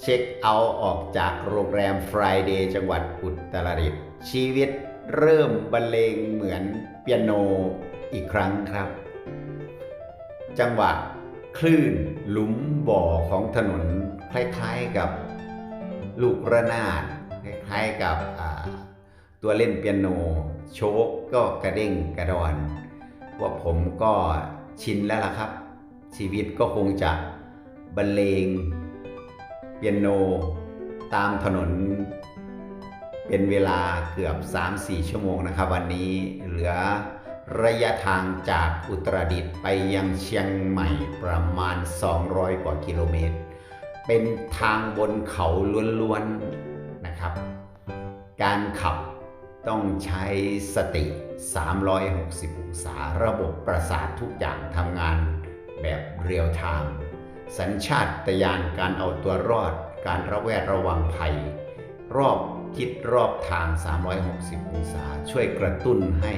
เช็คเอาท์ออกจากโรงแรม Friday จังหวัดอุตรดิตถ์ชีวิตเริ่มบรรเลงเหมือนเปียโนอีกครั้งครับ จังหวะคลื่นหลุมบ่อของถนนคล้ายๆกับลูกระนาดคล้ายๆกับตัวเล่นเปียโน โชกก็กระเด้งกระดอนว่าผมก็ชินแล้วล่ะครับ ชีวิตก็คงจะบรรเลง เปียโนตามถนน เป็นเวลาเกือบ 3-4 ชั่วโมงนะครับ วันนี้เหลือระยะทางจากอุตรดิตถ์ไปยังเชียงใหม่ประมาณ 200 กว่ากิโลเมตร เป็นทางบนเขาล้วนๆนะครับ การขับต้องใช้สติ 360 องศา ระบบประสาททุกอย่างทำงานแบบเรียลไทม์ สัญชาตญาณการเอาตัวรอด การระแวดระวังภัย รอบทิศรอบทาง 360 องศา ช่วยกระตุ้นให้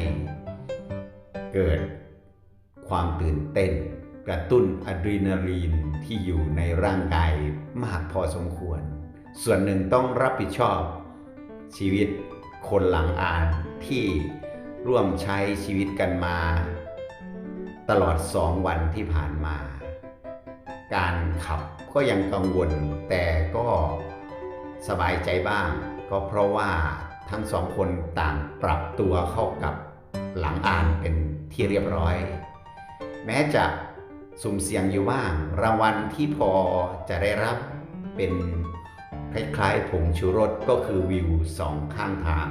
เกิดความตื่นเต้น กระตุ้นอะดรีนาลีนที่อยู่ในร่างกายมากพอสมควร ส่วนหนึ่งต้องรับผิดชอบ ชีวิตคนหลังอ่านที่ร่วมใช้ชีวิตกันมา ตลอดสองวันที่ผ่านมา การขับก็ยังกังวล แต่ก็สบายใจบ้าง ก็เพราะว่าทั้งสองคนต่างปรับตัวเข้ากับหลังอ่านเป็นที่เรียบร้อย แม้จะสุ่มเสี่ยงอยู่บ้าง รางวัลที่พอจะได้รับเป็นคล้ายๆผงชูรสก็คือวิวสองข้างทาง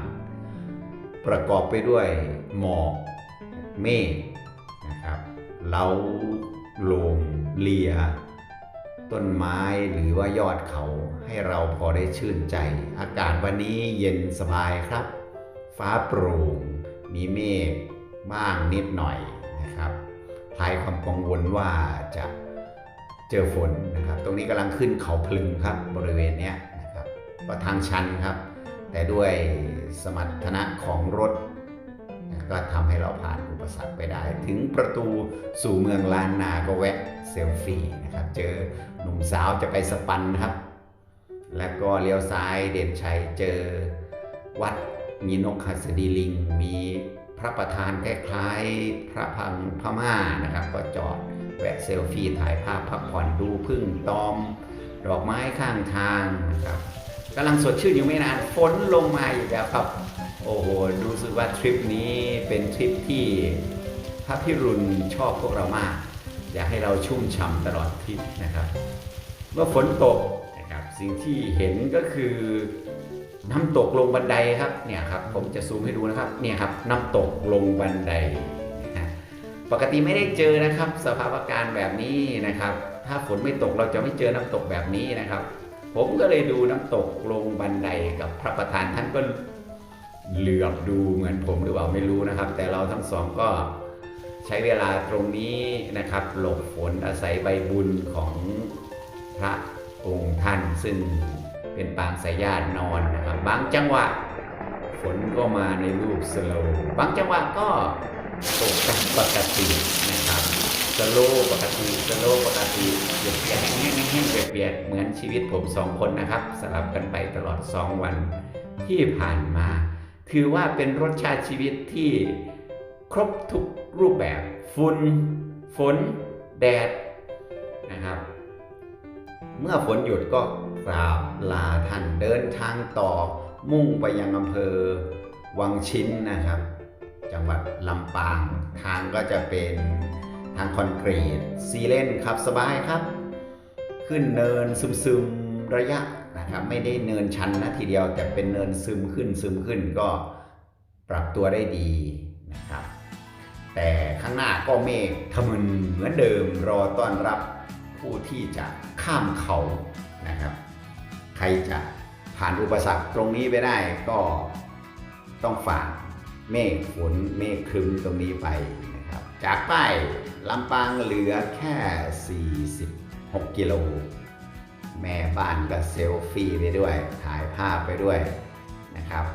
ประกอบไปด้วยหมอกเมฆนะครับเล้าโลมเลีย ต้นไม้หรือว่ายอดเขาให้เราพอได้ชื่นใจ อากาศวันนี้เย็นสบายครับ ฟ้าโปร่งมีเมฆบ้างนิดหน่อยนะครับคลายความกังวลว่าจะเจอฝนนะครับ ตรงนี้กำลังขึ้นเขาพลึงครับบริเวณนี้นะครับก็ทางชันครับ แต่ด้วยสมรรถนะของรถก็ทำให้เราผ่านอุป สรรคไปได้ ถึงประตูสู่เมืองล้านนาก็แวะเซลฟี่นะครับ เจอหนุ่มสาวจะไปสปันครับ แล้วก็เลี้ยวซ้ายเด่นชัยเจอวัดมีนกหัสดีลิง มีพระประธานคล้ายๆพระพังพม่านะครับ ก็จอดแวะเซลฟี่ถ่ายภาพพักผ่อนดูพึ่งตอม ดอกไม้ข้างทางนะครับกำลังสดชื่นอยู่ไม่นานฝนลงมาอีกแล้วครับ โอ้โหรู้สึกว่าทริปนี้เป็นทริปที่พระพิรุณชอบพวกเรามาก อยากให้เราชุ่มฉ่ำตลอดทริปนะครับ เมื่อฝนตกนะครับสิ่งที่เห็นก็คือน้ำตกลงบันไดครับเนี่ยครับผมจะซูมให้ดูนะครับเนี่ยครับน้ำตกลงบันไดนะฮะปกติไม่ได้เจอนะครับ สภาพอากาศแบบนี้นะครับ ถ้าฝนไม่ตกเราจะไม่เจอน้ำตกแบบนี้นะครับ ผมก็เลยดูน้ำตกลงบันไดกับพระประธานท่านก็ เหลือบดูเหมือนผมหรือเปล่าไม่รู้นะครับ แต่เราทั้งสองก็ใช้เวลาตรงนี้นะครับหลบฝนอาศัยใบบุญของพระองค์ท่าน ซึ่งเป็นปางสายญาตินอนนะครับ บางจังหวะฝนก็มาในรูปสโลบางจังหวะก็ตกตามปกตินะครับสโลปกติสโลปกติเปียกเปียกแห้งแห้งเปียกเหมือนชีวิตผมสองคนนะครับสลับกันไปตลอดสองวันที่ผ่านมา ถือว่าเป็นรสชาติชีวิตที่ครบทุกรูปแบบฝุ่นฝน แดดนะครับ เมื่อฝนหยุดก็กราบลาท่านเดินทางต่อมุ่งไปยังอำเภอวังชิ้นนะครับ จังหวัดลำปางทางก็จะเป็นทางคอนกรีตซีเลนครับสบายครับ ขึ้นเนินซึมๆ ระยะนะครับไม่ได้เนินชันนะทีเดียวแต่เป็นเนินซึมขึ้นซึมขึ้นก็ปรับตัวได้ดีนะครับแต่ข้างหน้าก็เมฆทะมึนเหมือนเดิมรอต้อนรับผู้ที่จะข้ามเขานะครับใครจะผ่านอุปสรรคตรงนี้ไปได้ก็ต้องฝ่าเมฆฝนเมฆครึ้มตรงนี้ไปนะครับจากป้ายลำปางเหลือแค่ 46 กิโล แม่บ้านก็เซลฟี่ไปด้วย ถ่ายภาพไปด้วยนะครับ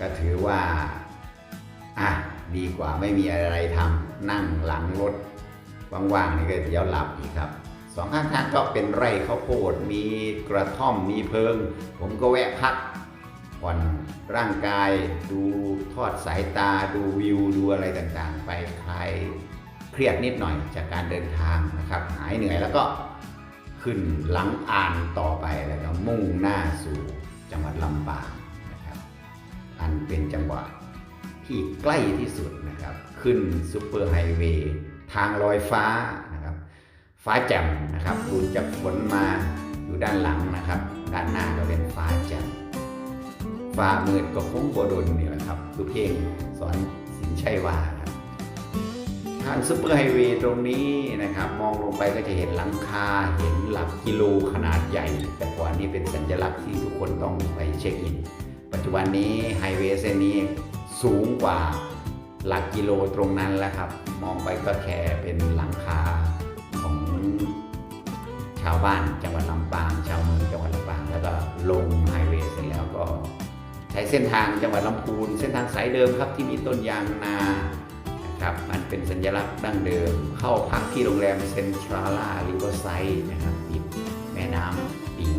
ก็ถือว่า อะ ดีกว่าไม่มีอะไรทำนั่งหลังรถว่างๆนี่ก็เดี๋ยวหลับอีกครับสองข้างทางก็เป็นไร่ข้าวโพดมีกระท่อมมีเพิง ผมก็แวะพักผ่อนร่างกายดูทอดสายตาดูวิวดูอะไรต่างๆ ไปคลายเครียดนิดหน่อยจากการเดินทางนะครับ หายเหนื่อยแล้วก็ ขึ้นหลังอ่านต่อไปแล้วก็มุ่งหน้าสู่จังหวัดลำปางนะครับ อันเป็นจังหวัดที่ใกล้ที่สุดนะครับ ขึ้นซูเปอร์ไฮเวย์ทางลอยฟ้านะครับ ฟ้าแจ่มนะครับดูจากฝนมาอยู่ด้านหลังนะครับ ด้านหน้าก็เป็นฟ้าแจ่มฟ้ามืดก็คงโบดนนี่แหละครับคือเพลงสอนสินชัยวาครับ ทางซูเปอร์ไฮเวย์ตรงนี้นะครับ มองลงไปก็จะเห็นหลังคา เห็นหลักกิโลขนาดใหญ่ แต่ก่อนนี้เป็นสัญลักษณ์ที่ทุกคนต้องไปเช็คอิน ปัจจุบันนี้ไฮเวย์เส้นนี้สูงกว่าหลักกิโลตรงนั้นแล้วครับ มองไปก็แค่เป็นหลังคาของชาวบ้านจังหวัดลำปาง ชาวเมืองจังหวัดลำปาง แล้วก็ลงไฮเวย์เสร็จแล้วก็ ใช้เส้นทางจังหวัดลำพูน เส้นทางสายเดิมครับที่มีต้นยางนา นะครับมันเป็นสัญลักษณ์ดั้งเดิม เข้าพักที่โรงแรมเซนทราล่าริเวอร์ไซด์นะครับติดแม่น้ำปิง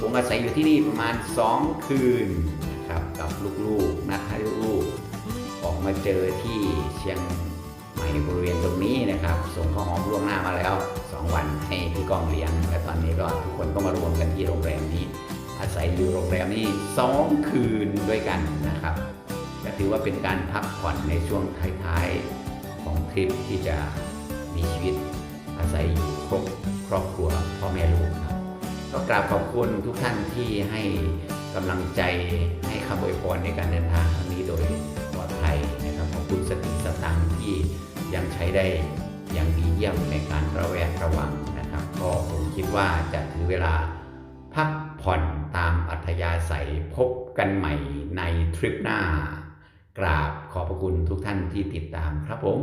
ผมอาศัยอยู่ที่นี่ประมาณ 2 คืนนะครับกับลูกๆนัดให้ลูกออกมาเจอที่เชียงใหม่บริเวณตรงนี้นะครับ ส่งข้าวหอมล่วงหน้ามาแล้ว 2 วันให้พี่กองเลี้ยงและตอนนี้ก็ทุกคนก็มารวมกันที่โรงแรมนี้ อาศัยอยู่โรงแรมนี้ 2 คืนด้วยกันนะครับ ก็ถือว่าเป็นการพักผ่อนในช่วงท้ายๆของทริปที่จะมีชีวิตอาศัยอยู่ครบครอบครัวพ่อแม่ลูกครับก็กราบขอบคุณทุกท่านที่ให้กำลังใจให้คำอวยพรในการเดินทางครั้งนี้โดยปลอดภัยนะครับขอบคุณสติสตังที่ยังใช้ได้อย่างดีเยี่ยมในการระแวดระวังนะครับ ก็ผมคิดว่าจะถือเวลาพักผ่อนตามอัธยาศัยพบกันใหม่ในทริปหน้า กราบขอบพระคุณทุกท่านที่ติดตามครับผม